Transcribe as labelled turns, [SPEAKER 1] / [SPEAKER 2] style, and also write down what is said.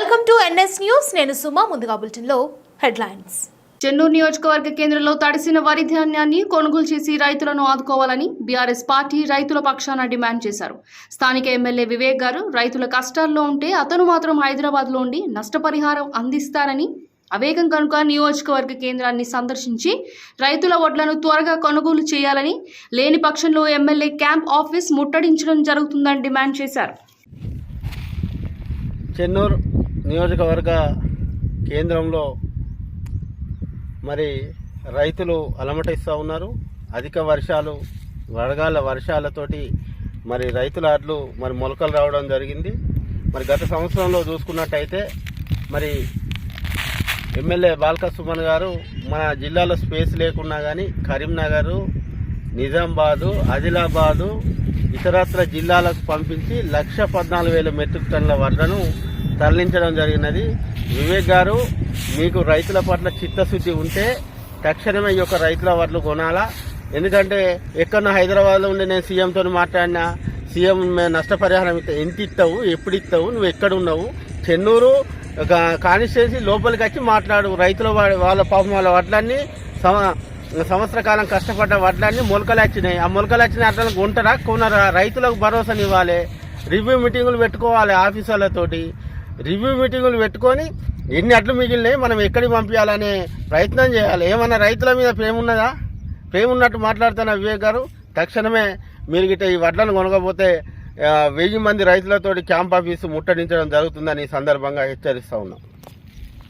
[SPEAKER 1] Welcome to NS news. నేను సుమా ముందుగా బులెటిన్లో హెడ్లైన్స్.
[SPEAKER 2] చెన్నూరు నియోజకవర్గ కేంద్రంలో తడిసిన వరి ధాన్యాన్ని కొనుగోలు చేసి రైతులను ఆదుకోవాలని బీఆర్ఎస్ పార్టీ రైతుల పక్షాన డిమాండ్ చేశారు. స్థానిక ఎమ్మెల్యే వివేక్ గారు రైతుల కష్టాల్లో ఉంటే అతను మాత్రం హైదరాబాద్లో ఉండి నష్టపరిహారం అందిస్తారని అవేగం కనుక నియోజకవర్గ కేంద్రాన్ని సందర్శించి రైతుల వడ్లను త్వరగా కొనుగోలు చేయాలని లేని పక్షంలో ఎమ్మెల్యే క్యాంప్ ఆఫీస్ ముట్టడించడం జరుగుతుందని డిమాండ్ చేశారు.
[SPEAKER 3] చెన్నూరు నియోజకవర్గ కేంద్రంలో మరి రైతులు అలమటిస్తూ ఉన్నారు. అధిక వర్షాలు వడగాల వర్షాలతోటి మరి రైతుల అడ్లు మరి మొలకలు రావడం జరిగింది. మరి గత సంవత్సరంలో చూసుకున్నట్టయితే మరి ఎమ్మెల్యే బాల్క సుమన్ గారు మన జిల్లాలో స్పేస్ లేకున్నా కానీ కరీంనగర్ నిజామాబాదు ఆదిలాబాదు ఇతరత్ర జిల్లాలకు పంపించి లక్ష పద్నాలుగు వేల మెట్రిక్ టన్నుల వడ్లను తరలించడం జరిగినది. వివేక్ గారు మీకు రైతుల పట్ల చిత్తశుద్ధి ఉంటే తక్షణమే ఈ యొక్క రైతుల వడ్లు కొనాలా? ఎందుకంటే ఎక్కడ హైదరాబాద్లో ఉండి నేను సీఎంతో మాట్లాడినా సీఎం నష్టపరిహారం ఎంత ఇస్తావు ఎప్పుడు ఇస్తావు నువ్వు ఎక్కడ ఉన్నావు చెన్నూరు కాన్స్టిట్యున్సీ లోపలికి వచ్చి మాట్లాడు. రైతుల వాళ్ళ పాపం వాళ్ళ వడ్లన్నీ సమ సంవత్సర కాలం కష్టపడ్డ వడ్లన్నీ మొలకలు వచ్చినాయి ఆ మొలకలు వచ్చిన అట్లా కొంటరా కొనరా? రైతులకు భరోసానివ్వాలి. రివ్యూ మీటింగులు పెట్టుకోవాలి ఆఫీసర్లతోటి. రివ్యూ మీటింగులు పెట్టుకొని ఎన్ని అట్లు మిగిలినాయి మనం ఎక్కడికి పంపించాలనే ప్రయత్నం చేయాలి. ఏమన్నా రైతుల మీద ప్రేమ ఉన్నదా? ప్రేమ ఉన్నట్టు మాట్లాడుతున్న వివేక్ గారు తక్షణమే మీరు గిట్ట ఈ వడ్లను కొనకపోతే వెయ్యి మంది రైతులతోటి క్యాంప్ ఆఫీసు ముట్టడించడం జరుగుతుందని ఈ సందర్భంగా హెచ్చరిస్తా ఉన్నాం.